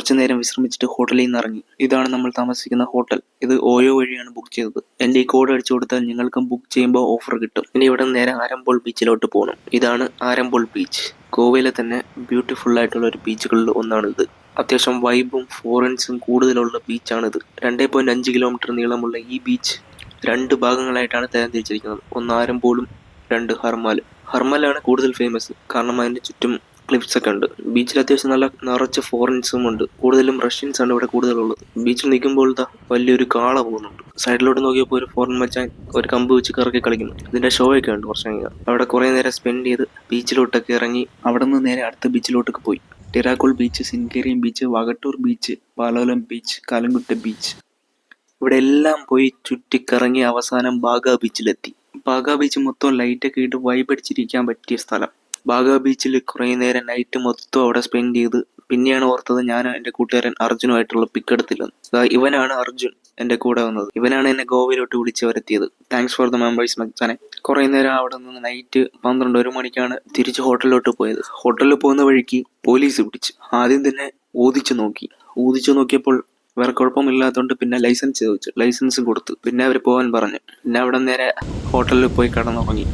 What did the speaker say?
കുറച്ചു നേരം വിശ്രമിച്ചിട്ട് ഹോട്ടലിൽ നിന്ന് ഇറങ്ങി. ഇതാണ് നമ്മൾ താമസിക്കുന്ന ഹോട്ടൽ. ഇത് ഓയോ വഴിയാണ് ബുക്ക് ചെയ്തത്. എന്റെ ഈ കോഡ് അടിച്ചു കൊടുത്താൽ നിങ്ങൾക്കും ബുക്ക് ചെയ്യുമ്പോൾ ഓഫർ കിട്ടും. ഇനി ഇവിടെ നേരെ ആരംബോൾ ബീച്ചിലോട്ട് പോകണം ഇതാണ് ആരംബോൾ ബീച്ച് ഗോവയിലെ തന്നെ ബ്യൂട്ടിഫുൾ ആയിട്ടുള്ള ഒരു ബീച്ചുകളിൽ ഒന്നാണ് ഇത് അത്യാവശ്യം വൈബും ഫോറൻസും കൂടുതലുള്ള ബീച്ചാണിത് രണ്ടേ പോയിന്റ് അഞ്ച് കിലോമീറ്റർ നീളമുള്ള ഈ ബീച്ച് രണ്ട് ഭാഗങ്ങളായിട്ടാണ് തരംതിരിച്ചിരിക്കുന്നത്. ഒന്ന് ആരംബോളും രണ്ട് ഹർമാലും. ഹർമാലാണ് കൂടുതൽ ഫേമസ് കാരണം അതിന്റെ ചുറ്റും ക്ലിഫ്സ് ഒക്കെ ഉണ്ട്. ബീച്ചിൽ അത്യാവശ്യം നല്ല നിറച്ച് ഫോറിൻസും ഉണ്ട്. കൂടുതലും റഷ്യൻസ് ആണ് ഇവിടെ കൂടുതലുള്ളത്. ബീച്ചിൽ നിൽക്കുമ്പോൾ വലിയൊരു കാള പോകുന്നുണ്ട്. സൈഡിലോട്ട് നോക്കിയപ്പോൾ ഒരു ഫോറിൻ മച്ചാൻ ഒരു കമ്പ് വെച്ച് കറക്കി കളിക്കുന്നു. ഇതിന്റെ ഷോ ഒക്കെ ഉണ്ട് കുറച്ച് കഴിഞ്ഞാൽ അവിടെ കുറെ നേരം സ്പെൻഡ് ചെയ്ത് ബീച്ചിലോട്ടൊക്കെ ഇറങ്ങി അവിടെ നിന്ന് നേരെ അടുത്ത ബീച്ചിലോട്ടൊക്കെ പോയി. Tiracol beach Sinquerim beach Vagator beach Palolem beach Calangute beach ഇവിടെ എല്ലാം പോയി ചുറ്റിക്കറങ്ങി അവസാനം ബാഗ ബീച്ചിലെത്തി ബാഗ ബീച്ച് മൊത്തം ലൈറ്റൊക്കെ ഇട്ട് വൈബടിച്ചിരിക്കാൻ പറ്റിയ സ്ഥലം. ബാഗ ബീച്ചിൽ കുറേ നേരം നൈറ്റ് മൊത്തം അവിടെ സ്പെൻഡ് ചെയ്ത് പിന്നെയാണ് ഓർത്തത് ഞാൻ എന്റെ കൂട്ടുകാരൻ അർജുനുമായിട്ടുള്ള പിക്ക് എടുത്തില്ലെന്ന് ഇവനാണ് അർജുൻ എന്റെ കൂടെ വന്നത്. ഇവനാണ് എന്നെ ഗോവയിലോട്ട് വിളിച്ചു വരുത്തിയത് താങ്ക്സ് ഫോർ ദ മെമ്പേഴ്സ് മച്ചാനെ കുറേ നേരം അവിടെ നിന്ന് നൈറ്റ് പന്ത്രണ്ട് ഒരു മണിക്കാണ് തിരിച്ച് ഹോട്ടലിലോട്ട് പോയത്. ഹോട്ടലിൽ പോകുന്ന വഴിക്ക് പോലീസ് പിടിച്ചു. ആദ്യം തന്നെ ഊതിച്ചു നോക്കി. ഊതിച്ചു നോക്കിയപ്പോൾ വേറെ കുഴപ്പമില്ലാത്തതുകൊണ്ട് പിന്നെ ലൈസൻസ് ചോദിച്ചു. ലൈസൻസ് കൊടുത്തു. പിന്നെ അവർ പോകാൻ പറഞ്ഞു. പിന്നെ അവിടെ നേരെ ഹോട്ടലിൽ പോയി കിടന്നുറങ്ങി.